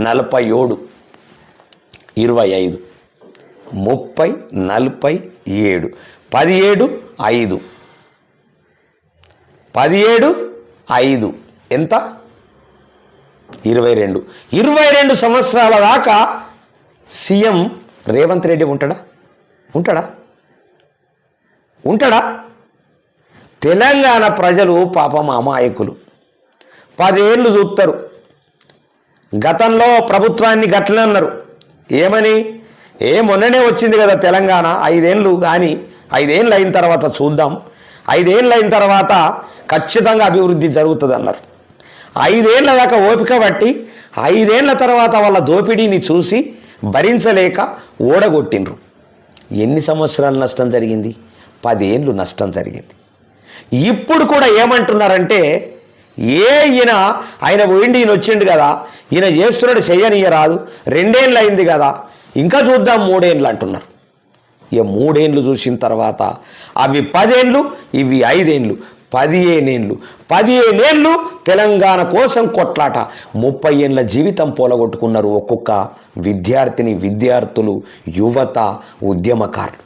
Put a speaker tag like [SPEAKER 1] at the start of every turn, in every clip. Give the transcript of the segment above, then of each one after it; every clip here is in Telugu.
[SPEAKER 1] నలభై ఏడు. ఇరవై ఐదు. ముప్పై నలభై ఏడు. పదిహేడు ఐదు. పదిహేడు ఐదు. ఎంత? ఇరవై రెండు. ఇరవై రెండు సంవత్సరాల దాకా సీఎం రేవంత్ రెడ్డి ఉంటాడా? ఉంటాడా? ఉంటాడా? తెలంగాణ ప్రజలు పాపం అమాయకులు. పదేళ్ళు చూస్తారు గతంలో ప్రభుత్వాన్ని గట్లనే అన్నారు. ఏమని? ఏ మొన్ననే వచ్చింది కదా తెలంగాణ ఐదేళ్ళు కానీ ఐదేళ్ళు అయిన తర్వాత చూద్దాం. ఐదేళ్ళు అయిన తర్వాత ఖచ్చితంగా అభివృద్ధి జరుగుతుంది అన్నారు ఐదేళ్ళ దాకా ఓపిక బట్టి ఐదేళ్ళ తర్వాత వాళ్ళ దోపిడీని చూసి భరించలేక ఓడగొట్టిండ్రు. ఎన్ని సంవత్సరాలు నష్టం జరిగింది? పదేళ్ళు నష్టం జరిగింది. ఇప్పుడు కూడా ఏమంటున్నారంటే ఏ ఈయన ఆయన పోయిండి ఈయన వచ్చిండు కదా ఈయన చేస్తున్నాడు చెయ్యనియరాదు రెండేళ్ళు అయింది కదా ఇంకా చూద్దాం మూడేళ్ళు అంటున్నారు. ఇక మూడేళ్ళు చూసిన తర్వాత అవి పదేళ్ళు ఇవి ఐదేళ్ళు పదిహేనేళ్ళు పదిహేనేళ్ళు తెలంగాణ కోసం కొట్లాట ముప్పై ఏళ్ళ జీవితం పోలగొట్టుకున్నారు ఒక్కొక్క విద్యార్థిని విద్యార్థులు యువత ఉద్యమకారులు.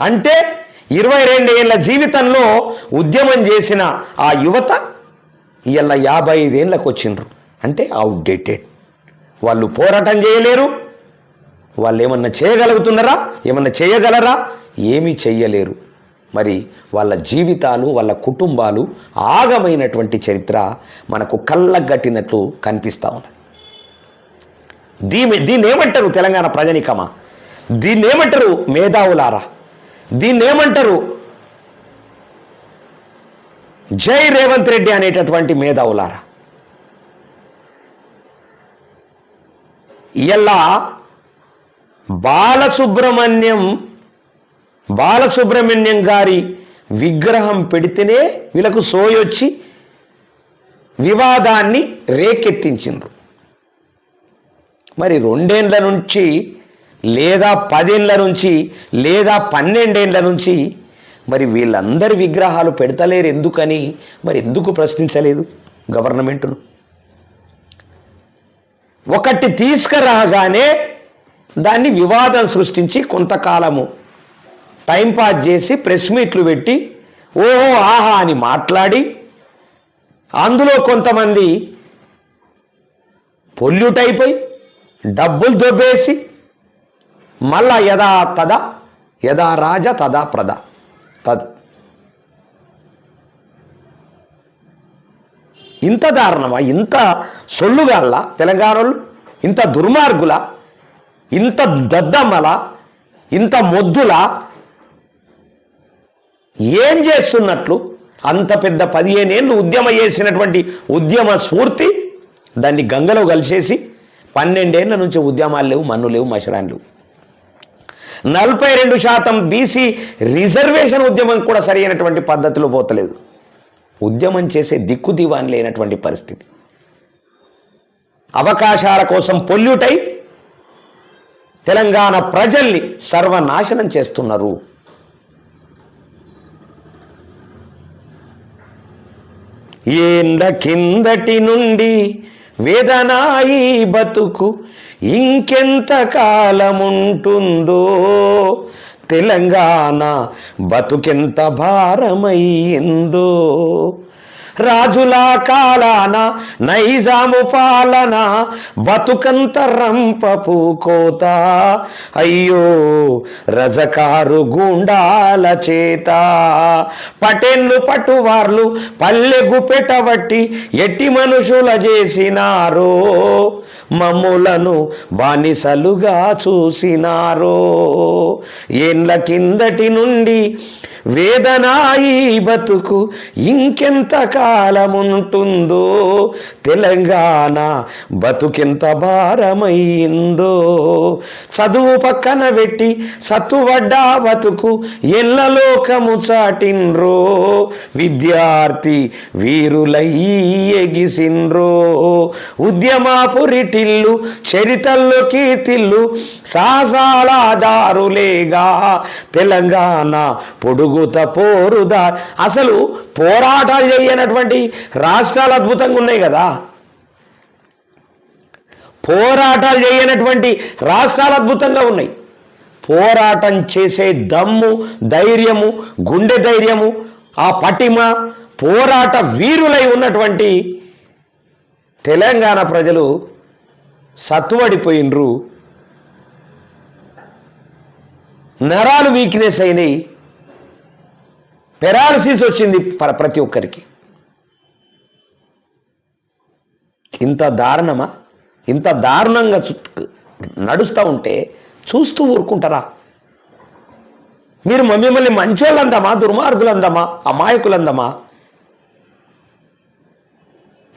[SPEAKER 1] అంటే ఇరవై రెండేళ్ళ జీవితంలో ఉద్యమం చేసిన ఆ యువత ఇవాళ యాభై ఐదేళ్ళకు వచ్చిండ్రు. అంటే అవుట్డేటెడ్ వాళ్ళు పోరాటం చేయలేరు. వాళ్ళు ఏమన్నా చేయగలుగుతున్నారా? ఏమన్నా చేయగలరా? ఏమీ చెయ్యలేరు. మరి వాళ్ళ జీవితాలు వాళ్ళ కుటుంబాలు ఆగమైనటువంటి చరిత్ర మనకు కళ్ళగట్టినట్లు కనిపిస్తూ ఉన్నది. దీని దీన్ని ఏమంటారు తెలంగాణ ప్రజనికమా? దీన్ని ఏమంటారు మేధావులారా? దీన్ని ఏమంటారు జై రేవంత్ రెడ్డి అనేటటువంటి మేధావులారా. ఇలా బాలసుబ్రహ్మణ్యం బాలసుబ్రహ్మణ్యం గారి విగ్రహం పెడితేనే వీళ్ళకు సోయొచ్చి వివాదాన్ని రేకెత్తించిండ్రు. మరి రెండేండ్ల నుంచి లేదా పదేళ్ళ నుంచి లేదా పన్నెండేళ్ళ నుంచి మరి వీళ్ళందరి విగ్రహాలు పెడతలేరు ఎందుకని మరి ఎందుకు ప్రశ్నించలేదు గవర్నమెంటును? ఒకటి తీసుకురాగానే దాన్ని వివాదం సృష్టించి కొంతకాలము టైంపాస్ చేసి ప్రెస్ మీట్లు పెట్టి ఓహో ఆహా అని మాట్లాడి అందులో కొంతమంది పొల్యూట్ అయిపోయి డబ్బులు దొబ్బేసి మళ్ళా యథా తద యథా రాజ తదా ప్రద. తద్. ఇంత దారుణమా? ఇంత సొల్లుగాళ్ళ తెలంగాణలు ఇంత దుర్మార్గుల? ఇంత దద్దమ్మల? ఇంత మొద్దుల? ఏం చేస్తున్నట్లు? అంత పెద్ద పదిహేనేళ్ళు ఉద్యమ చేసినటువంటి ఉద్యమ స్ఫూర్తి దాన్ని గంగలో కలిసేసి పన్నెండేళ్ళ నుంచి ఉద్యమాలు లేవు మన్ను లేవు మసడాలు లేవు. నలభై రెండు శాతం బీసీ రిజర్వేషన్ ఉద్యమం కూడా సరైనటువంటి పద్ధతిలో పోతలేదు. ఉద్యమం చేసే దిక్కు దివాన్ లేనటువంటి పరిస్థితి. అవకాశాల కోసం పొల్యూటై తెలంగాణ ప్రజల్ని సర్వనాశనం చేస్తున్నారు. ఏంద కిందటి నుండి వేదనాయి బతుకు ఇంకెంత కాలముంటుందో. తెలంగాణ బతుకెంత భారమయ్యిందో రాజుల కాలాన నైజాము పాలన బతుకంత రంపపు కోత. అయ్యో రజకారు గుండాల చేత. పటేన్లు పట్టువార్లు పల్లెగు పెట్టబట్టి ఎట్టి మనుషుల చేసినారో. మమ్ములను బానిసలుగా చూసినారో. ఏండ్ల కిందటి నుండి వేదనాయి బతుకు ఇంకెంత కాలముంటుందో. తెలంగాణ బతుకెంత భారమైందో. చదువు పక్కన పెట్టి సత్తువడ్డా బతుకు ఎల్లలోకము చాటిన్రో విద్యార్థి వీరులై ఎగిసిండ్రో. ఉద్యమాపురిటిల్లు చరితల్లో కీర్తిల్లు సాసాలాదారులేగా. తెలంగాణ పొడుగుత పోరుదా. అసలు పోరాటాలు చేయనటువంటి రాష్ట్రాలు అద్భుతంగా ఉన్నాయి కదా. పోరాటాలు చేయనటువంటి రాష్ట్రాలు అద్భుతంగా ఉన్నాయి. పోరాటం చేసే దమ్ము ధైర్యము గుండె ధైర్యము ఆ పటిమ పోరాట వీరులై ఉన్నటువంటి తెలంగాణ ప్రజలు సత్తువడిపోయినరు నరాలు వీక్నెస్ అయినాయి. పెరాలసిస్ వచ్చింది ప్రతి ఒక్కరికి. ఇంత దారుణమా? ఇంత దారుణంగా చు- నడుస్తూ ఉంటే చూస్తూ ఊరుకుంటారా? మీరు మ- మిమ్మల్ని మంచోళ్ళందమా? దుర్మార్గులందమా? అమాయకులందమా?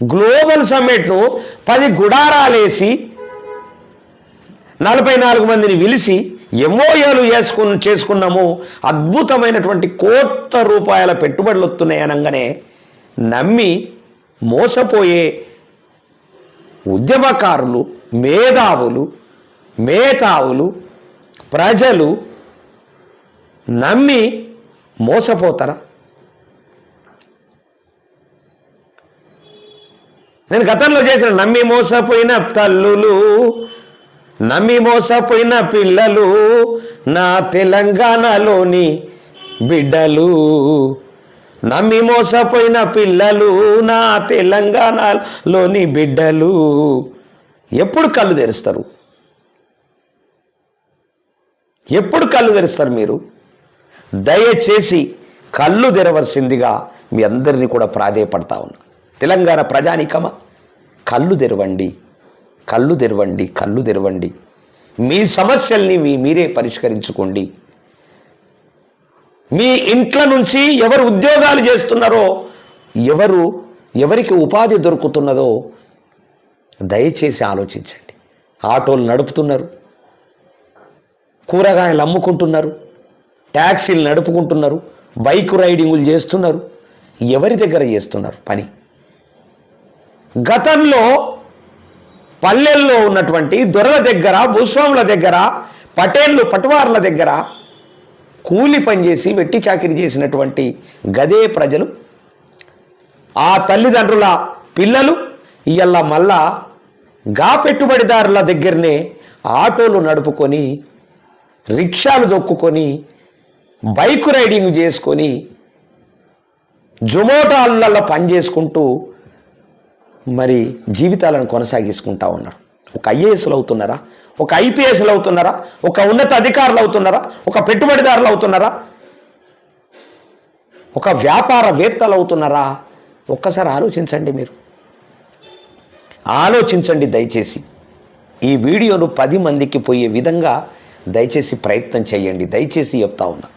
[SPEAKER 1] గ్లోబల్ సమ్మిట్ను పది గుడారాలేసి నలభై నాలుగు మందిని పిలిచి ఎంఓఏలు వేసుకు చేసుకున్నాము. అద్భుతమైనటువంటి కోట్ల రూపాయల పెట్టుబడులు వస్తున్నాయి అనగానే నమ్మి మోసపోయే ఉద్యమకారులు మేధావులు మేధావులు ప్రజలు నమ్మి మోసపోతారా? నేను గతంలో చేసిన నమ్మి మోసపోయిన తల్లులు నమ్మి మోసపోయిన పిల్లలు నా తెలంగాణలోని బిడ్డలు. నమ్మి మోసపోయిన పిల్లలు నా తెలంగాణలోని బిడ్డలు. ఎప్పుడు కళ్ళు తెరుస్తారు? ఎప్పుడు కళ్ళు తెరుస్తారు మీరు? దయచేసి కళ్ళు తెరవలసిందిగా మీ అందరినీ కూడా ప్రాధేయపడతా ఉన్నా. తెలంగాణ ప్రజానికమా? కళ్ళు తెరవండి. కళ్ళు తెరవండి కళ్ళు తెరవండి. మీ సమస్యల్ని మీ మీరే పరిష్కరించుకోండి. మీ ఇంట్ల నుంచి ఎవరు ఉద్యోగాలు చేస్తున్నారో ఎవరు ఎవరికి ఉపాధి దొరుకుతున్నదో దయచేసి ఆలోచించండి. ఆటోలు నడుపుతున్నారు. కూరగాయలు అమ్ముకుంటున్నారు. ట్యాక్సీలు నడుపుకుంటున్నారు. బైక్ రైడింగులు చేస్తున్నారు. ఎవరి దగ్గర చేస్తున్నారు పని? గతంలో పల్లెల్లో ఉన్నటువంటి దొరల దగ్గర భూస్వాముల దగ్గర పటేళ్ళు పటువార్ల దగ్గర కూలి పనిచేసి వెట్టి చాకిరి చేసినటువంటి గదే ప్రజలు. ఆ తల్లిదండ్రుల పిల్లలు ఇయ్యల్ల మళ్ళా గా పెట్టుబడిదారుల దగ్గరనే ఆటోలు నడుపుకొని రిక్షాలు దొక్కుకొని బైక్ రైడింగ్ చేసుకొని జొమాటోలలో పని చేసుకుంటూ మరి జీవితాలను కొనసాగించుకుంటా ఉన్నారు. ఒక ఐఏఎస్లు అవుతున్నారా ఒక ఐపీఎస్లు అవుతున్నారా ఒక ఉన్నత అధికారులు అవుతున్నారా ఒక పెట్టుబడిదారులు అవుతున్నారా ఒక వ్యాపారవేత్తలు అవుతున్నారా ఒక్కసారి ఆలోచించండి మీరు. ఆలోచించండి దయచేసి. ఈ వీడియోను పది మందికి పోయే విధంగా దయచేసి ప్రయత్నం చేయండి. దయచేసి చెప్తా ఉన్నా.